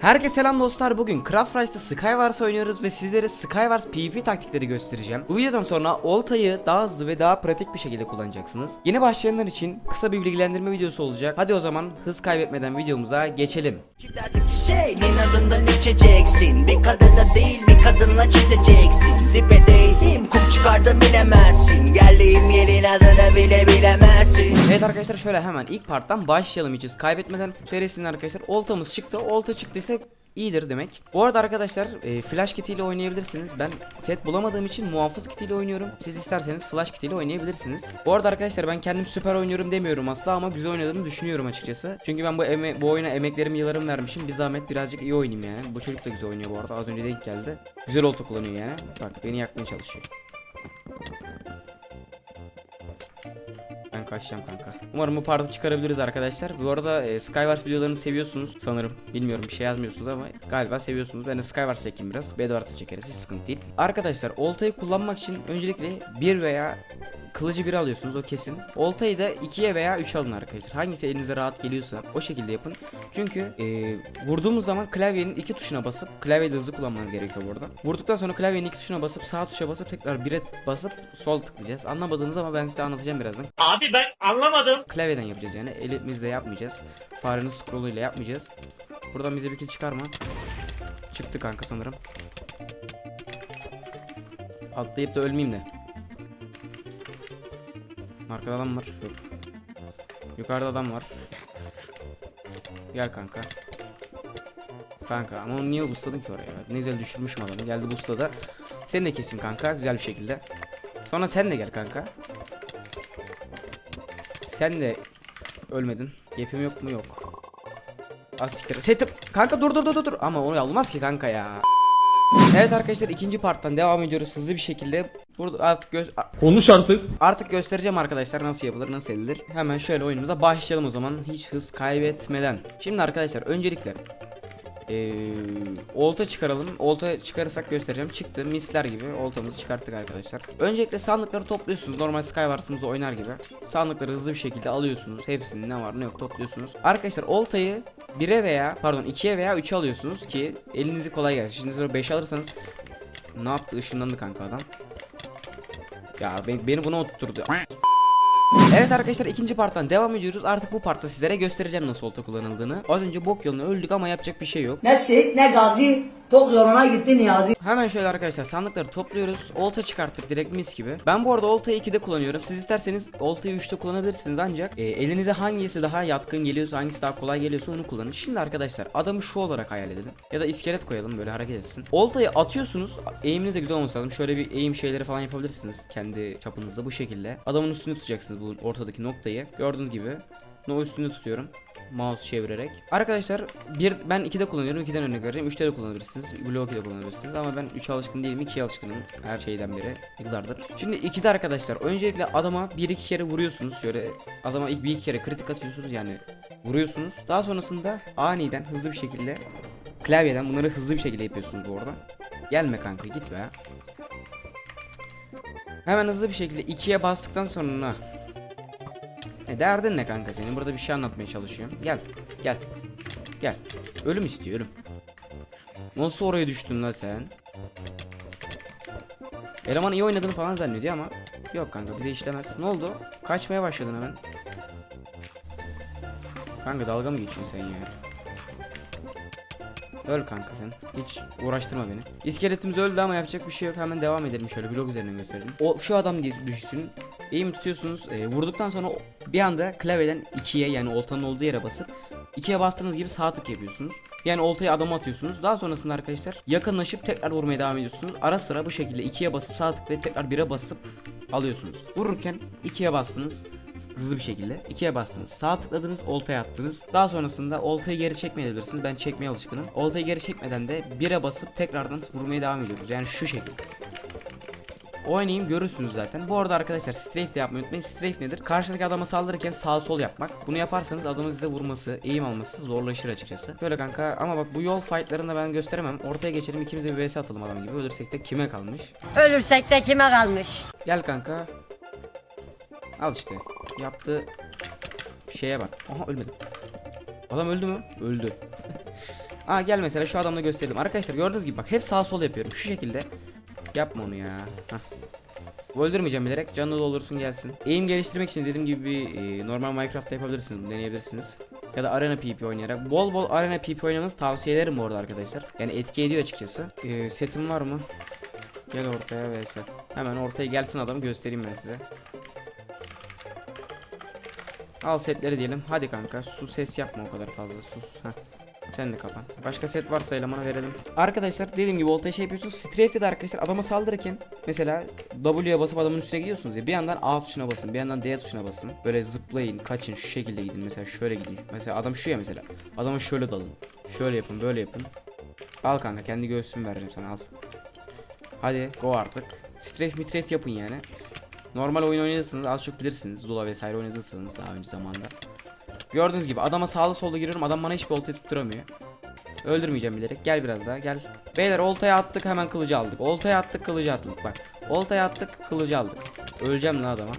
Herkese selam dostlar. Bugün Craft Rice'da Skywars oynuyoruz ve sizlere Skywars PvP taktikleri göstereceğim. Bu videodan sonra oltayı daha hızlı ve daha pratik bir şekilde kullanacaksınız. Yeni başlayanlar için kısa bir bilgilendirme videosu olacak. Hadi o zaman hız kaybetmeden videomuza geçelim. Şeyin adından içeceksin Bir kadınla değil bir kadınla çizeceksin Dibe değdim kum çıkardım bilemezsin Geldiğim yerin adını bile bilemezsin Evet arkadaşlar şöyle hemen ilk parttan başlayalım hiç kaybetmeden. Serisinin arkadaşlar oltamız çıktı. Olta çıktıysa iyidir demek. Bu arada arkadaşlar e, flash kit ile oynayabilirsiniz. Ben set bulamadığım için muhafız kit ile oynuyorum. Siz isterseniz flash kit ile oynayabilirsiniz. Bu arada arkadaşlar ben kendim süper oynuyorum demiyorum asla ama güzel oynadığımı düşünüyorum açıkçası. Çünkü ben bu eme bu oyuna emeklerimi yıllarımı vermişim. Bir zahmet birazcık iyi oynayayım yani. Bu çocuk da güzel oynuyor bu arada. Az önce denk geldi. Güzel olta kullanıyor yani. Bak beni yakmaya çalışıyor. Kaçacağım kanka. Umarım bu partı çıkarabiliriz arkadaşlar. Bu arada e, Skywars videolarını seviyorsunuz sanırım. Bilmiyorum bir şey yazmıyorsunuz ama galiba seviyorsunuz. Ben de Skywars çekeyim biraz. Bedwars'ı çekeriz hiç sıkıntı değil. Arkadaşlar oltayı kullanmak için öncelikle bir veya kılıcı bir alıyorsunuz o kesin. Oltayı da 2'ye veya 3 alın arkadaşlar. Hangisi elinize rahat geliyorsa o şekilde yapın. Çünkü e, vurduğumuz zaman klavyenin iki tuşuna basıp klavyeyi de hızlı kullanmanız gerekiyor burada. Vurduktan sonra klavyenin iki tuşuna basıp sağ tuşa basıp tekrar 1'e basıp sol tıklayacağız. Anlamadığınız ama ben size anlatacağım birazdan. Abi ben anlamadım. Klavyeden yapacağız yani. Elimizle yapmayacağız. Farenin scrolluyla yapmayacağız. Buradan bize bir kill çıkar mı? Çıktı kanka sanırım. Atlayıp da ölmeyeyim de. Arkada adam var. Yok. Yukarıda adam var. Gel kanka. Kanka ama onu niye boostladın ki oraya? Ne güzel düşürmüşüm adamı. Geldi boostladı. Seni de keseyim kanka güzel bir şekilde. Sonra sen de gel kanka. Sen de ölmedin. Yapım yok mu yok. Asiktir. Setim. Kanka dur dur dur dur. Ama onu olmaz ki kanka ya. Evet arkadaşlar ikinci parttan devam ediyoruz hızlı bir şekilde. Burada artık göz Konuş artık. artık göstereceğim arkadaşlar nasıl yapılır, nasıl edilir. Hemen şöyle oyunumuza başlayalım o zaman hiç hız kaybetmeden. Şimdi arkadaşlar öncelikle ee, olta çıkaralım. Olta çıkarırsak göstereceğim. Çıktı misler gibi oltamızı çıkarttık arkadaşlar. Öncelikle sandıkları topluyorsunuz. Normal Skywars'ımızı oynar gibi. Sandıkları hızlı bir şekilde alıyorsunuz. Hepsini ne var ne yok topluyorsunuz. Arkadaşlar oltayı 1'e veya pardon 2'ye veya 3'e alıyorsunuz ki elinizi kolay gelsin. Şimdi sonra 5 alırsanız ne yaptı ışınlandı kanka adam. Ya beni, beni buna oturtturdu. Evet arkadaşlar ikinci parttan devam ediyoruz. Artık bu partta sizlere göstereceğim nasıl olta kullanıldığını. Az önce bok yoluna öldük ama yapacak bir şey yok. Ne şehit ne gazi tok yoluna gitti Niyazi. Hemen şöyle arkadaşlar sandıkları topluyoruz. Olta çıkarttık direkt mis gibi. Ben bu arada oltayı 2'de kullanıyorum. Siz isterseniz oltayı 3'te kullanabilirsiniz ancak e, elinize hangisi daha yatkın geliyorsa hangisi daha kolay geliyorsa onu kullanın. Şimdi arkadaşlar adamı şu olarak hayal edelim. Ya da iskelet koyalım böyle hareket etsin. Oltayı atıyorsunuz. Eğiminiz de güzel olması lazım. Şöyle bir eğim şeyleri falan yapabilirsiniz kendi çapınızda bu şekilde. Adamın üstünü tutacaksınız bu ortadaki noktayı. Gördüğünüz gibi. No üstünü tutuyorum. Mouse çevirerek. Arkadaşlar bir ben 2'de kullanıyorum. 2'den örnek vereceğim. 3'te de kullanabilirsiniz. Block 2'de kullanabilirsiniz. Ama ben 3'e alışkın değilim. 2'ye alışkınım. Her şeyden beri. Yıllardır. Şimdi 2'de arkadaşlar öncelikle adama 1-2 kere vuruyorsunuz. Şöyle adama ilk bir iki kere kritik atıyorsunuz yani vuruyorsunuz. Daha sonrasında aniden hızlı bir şekilde klavyeden bunları hızlı bir şekilde yapıyorsunuz bu arada. Gelme kanka git be. Hemen hızlı bir şekilde 2'ye bastıktan sonra e derdin ne kanka senin? Burada bir şey anlatmaya çalışıyorum. Gel. Gel. Gel. Ölüm istiyor ölüm. Nasıl oraya düştün la sen? Eleman iyi oynadığını falan zannediyor ama yok kanka bize işlemez. Ne oldu? Kaçmaya başladın hemen. Kanka dalga mı geçiyorsun sen ya? Öl kanka sen. Hiç uğraştırma beni. İskeletimiz öldü ama yapacak bir şey yok. Hemen devam edelim şöyle blok üzerinden gösterelim. O şu adam diye Eğim tutuyorsunuz. e, vurduktan sonra bir anda klavyeden 2'ye yani oltanın olduğu yere basıp 2'ye bastığınız gibi sağ tık yapıyorsunuz. Yani oltayı adama atıyorsunuz. Daha sonrasında arkadaşlar yakınlaşıp tekrar vurmaya devam ediyorsunuz. Ara sıra bu şekilde 2'ye basıp sağ tıklayıp tekrar 1'e basıp alıyorsunuz. Vururken 2'ye bastınız hızlı bir şekilde 2'ye bastınız. Sağ tıkladınız, oltaya attınız. Daha sonrasında oltayı geri çekmeyebilirsiniz. Ben çekmeye alışkınım. Oltayı geri çekmeden de 1'e basıp tekrardan vurmaya devam ediyoruz. Yani şu şekilde. Oynayayım görürsünüz zaten. Bu arada arkadaşlar strafe de yapmayı unutmayın. Strafe nedir? Karşıdaki adama saldırırken sağ sol yapmak. Bunu yaparsanız adamın size vurması, eğim alması zorlaşır açıkçası. Böyle kanka ama bak bu yol fightlarını ben gösteremem. Ortaya geçelim ikimiz de bir vs atalım adam gibi. Ölürsek de kime kalmış? Ölürsek de kime kalmış? Gel kanka. Al işte. Yaptığı şeye bak. Aha ölmedim. Adam öldü mü? Öldü. Aa gel mesela şu adamla gösterdim. Arkadaşlar gördüğünüz gibi bak hep sağ sol yapıyorum. Şu şekilde. Yapma onu ya. Hah. Öldürmeyeceğim bilerek canlı doldursun gelsin. Aim geliştirmek için dediğim gibi e, normal Minecraft'ta yapabilirsiniz. Deneyebilirsiniz. Ya da Arena PvP oynayarak. Bol bol Arena PvP oynamanızı tavsiye ederim bu arada arkadaşlar. Yani etki ediyor açıkçası. E, setim var mı? Gel ortaya vs. Hemen ortaya gelsin adam göstereyim ben size. Al setleri diyelim. Hadi kanka sus ses yapma o kadar fazla sus. Heh. Sen de kapan. Başka set varsa elemana verelim. Arkadaşlar dediğim gibi oltaya şey yapıyorsunuz. Strafe'de de arkadaşlar adama saldırırken mesela W'ye basıp adamın üstüne gidiyorsunuz ya. Bir yandan A tuşuna basın, bir yandan D tuşuna basın. Böyle zıplayın, kaçın, şu şekilde gidin. Mesela şöyle gidin. Mesela adam şu ya mesela. Adama şöyle dalın. Şöyle yapın, böyle yapın. Al kanka kendi göğsümü vereceğim sana al. Hadi go artık. Strafe mitrafe yapın yani. Normal oyun oynadıysanız az çok bilirsiniz. Zula vesaire oynadıysanız daha önce zamanda. Gördüğünüz gibi adama sağlı solda giriyorum. Adam bana hiçbir oltayı tutturamıyor. Öldürmeyeceğim bilerek. Gel biraz daha gel. Beyler oltaya attık hemen kılıcı aldık. Oltaya attık kılıcı attık bak. Oltaya attık kılıcı aldık. Öleceğim lan adama.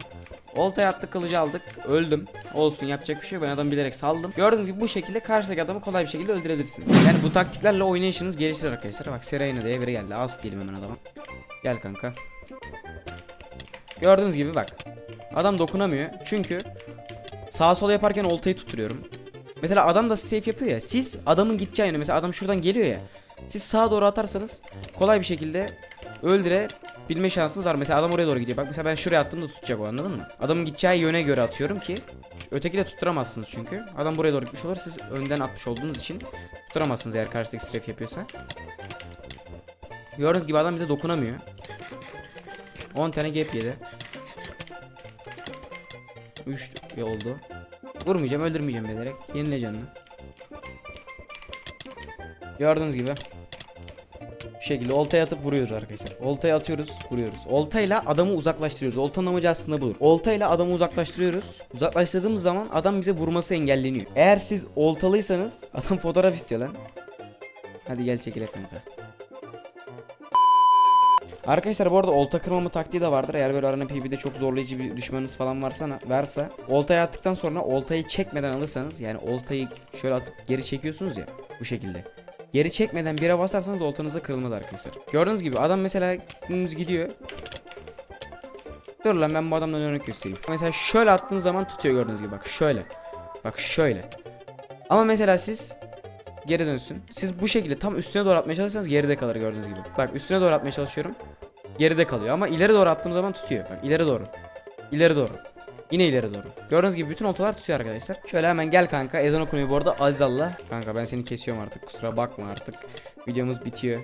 Oltaya attık kılıcı aldık. Öldüm. Olsun yapacak bir şey yok. Ben adamı bilerek saldım. Gördüğünüz gibi bu şekilde karşıdaki adamı kolay bir şekilde öldürebilirsiniz. Yani bu taktiklerle oynayışınız gelişir arkadaşlar. Bak Serayna diye biri geldi. Az diyelim hemen adama. Gel kanka. Gördüğünüz gibi bak. Adam dokunamıyor. Çünkü sağa sola yaparken oltayı tutturuyorum. Mesela adam da strafe yapıyor ya. Siz adamın gideceği yöne mesela adam şuradan geliyor ya. Siz sağa doğru atarsanız kolay bir şekilde öldürebilme şansınız var. Mesela adam oraya doğru gidiyor. Bak mesela ben şuraya attığımda tutacak o anladın mı? Adamın gideceği yöne göre atıyorum ki öteki de tutturamazsınız çünkü. Adam buraya doğru gitmiş olur. Siz önden atmış olduğunuz için tutturamazsınız eğer karşıdaki strafe yapıyorsa. Gördüğünüz gibi adam bize dokunamıyor. 10 tane gap yedi. 3 oldu. Vurmayacağım, öldürmeyeceğim bilerek. Yenile canını. Gördüğünüz gibi. Bu şekilde oltaya atıp vuruyoruz arkadaşlar. Oltaya atıyoruz, vuruyoruz. Oltayla adamı uzaklaştırıyoruz. Oltanın amacı aslında budur. Oltayla adamı uzaklaştırıyoruz. Uzaklaştırdığımız zaman adam bize vurması engelleniyor. Eğer siz oltalıysanız adam fotoğraf istiyor lan. Hadi gel çekile kanka. Arkadaşlar bu arada olta kırmama taktiği de vardır. Eğer böyle arana PvP'de çok zorlayıcı bir düşmanınız falan varsa varsa oltayı attıktan sonra oltayı çekmeden alırsanız yani oltayı şöyle atıp geri çekiyorsunuz ya bu şekilde. Geri çekmeden bire basarsanız oltanızda kırılmaz arkadaşlar. Gördüğünüz gibi adam mesela gidiyor. Dur lan ben bu adamdan örnek göstereyim. Mesela şöyle attığın zaman tutuyor gördüğünüz gibi bak şöyle. Bak şöyle. Ama mesela siz geri dönsün. Siz bu şekilde tam üstüne doğru atmaya çalışırsanız geride kalır gördüğünüz gibi. Bak üstüne doğru atmaya çalışıyorum. Geride kalıyor ama ileri doğru attığım zaman tutuyor. Bak ileri doğru. İleri doğru. Yine ileri doğru. Gördüğünüz gibi bütün oltalar tutuyor arkadaşlar. Şöyle hemen gel kanka. Ezan okunuyor bu arada. Azizallah. Kanka ben seni kesiyorum artık. Kusura bakma artık. Videomuz bitiyor.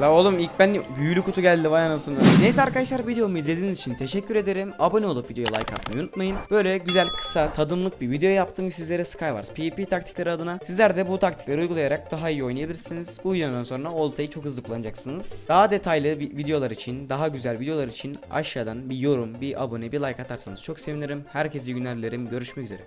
La oğlum ilk ben büyülü kutu geldi vay anasını. Neyse arkadaşlar videomu izlediğiniz için teşekkür ederim. Abone olup videoya like atmayı unutmayın. Böyle güzel kısa tadımlık bir video yaptım sizlere Skywars PvP taktikleri adına. Sizler de bu taktikleri uygulayarak daha iyi oynayabilirsiniz. Bu videodan sonra oltayı çok hızlı kullanacaksınız. Daha detaylı vi- videolar için, daha güzel videolar için aşağıdan bir yorum, bir abone, bir like atarsanız çok sevinirim. Herkese iyi günler dilerim. Görüşmek üzere.